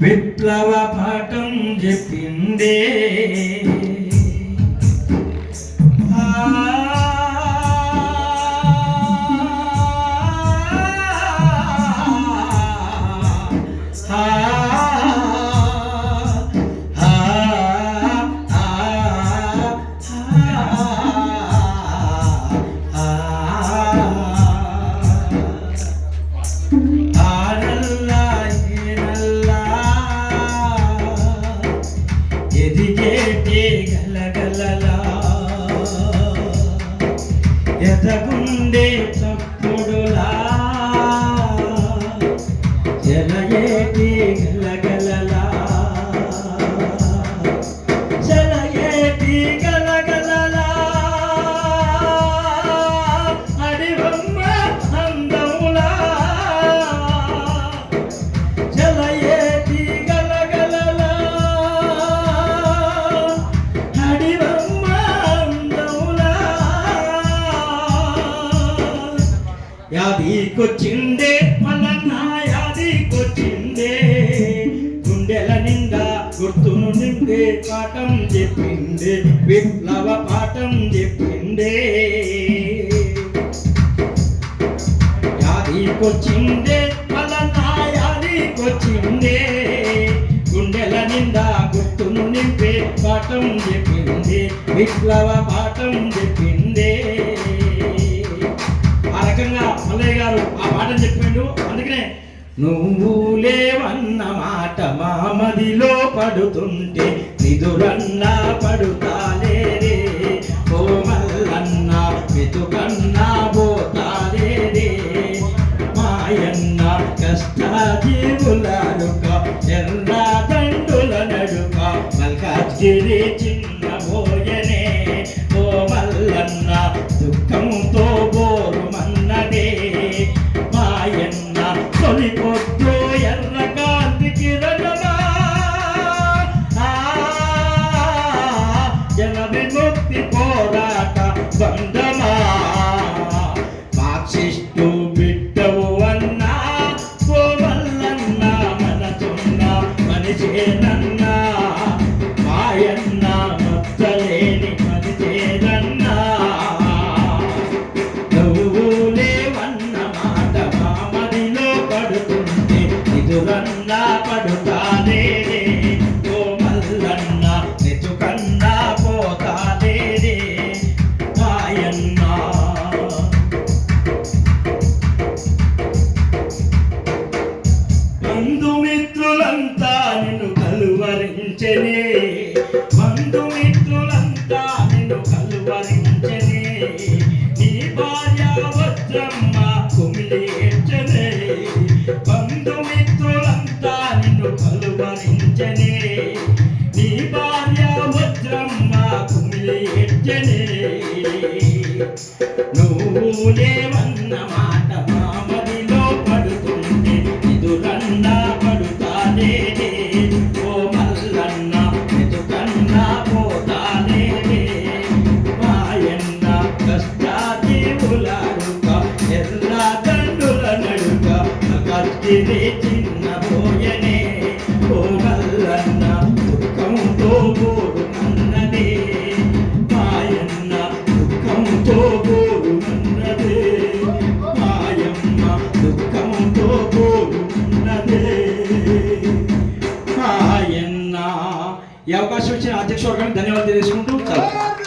విప్లవ పాఠం చెప్పిందే ఆ, ఎదగుండే తప్పుడులా జలయేటి గలగలలా యాదికొచ్చిందే మల్లన్న యాదికొచ్చిందే గుండెల నిండా గుర్తును నిండే పాఠం చెప్పిందే విప్లవ పాఠం చెప్పిందే. యాదికొచ్చిందే మల్లన్న యాదికొచ్చిందే గుండెల నిండా గుర్తును నింపే పాఠం చెప్పింది విప్లవ పాఠం చెప్పింది. రకంగా గారు ఆ పాఠం చెప్పిండు అందుకనే నువ్వు లేవన్న మాట మా మదిలో పడుతుంటే నిదురన్నా పడుతాలే రే. ఓ మల్లన్న వెతుకన్నా పోతాలే రే. మాయన్న కష్టాజీవులారుక ఎర్ర తండుల నడుక మల్కాజ్గిరి చిన్న మోయనే ఓ మల్లన్న దుఃఖంతో పో thunder. కలువరించనే బంధుమిత్రులంతా నిన్ను కలువరించనే. నీ భార్య వజ్రమ్మ కుమిలేర్చనే బంధుమిత్రులంతా నిన్ను కలువరించనే. నీ భార్య వజ్రమ్మ కుమిలేర్చనే నువ్వు నే ఈ అవకాశం ఇచ్చిన అధ్యక్ష వర్గానికి ధన్యవాదాలు తెలియజేసుకుంటూ చదువు.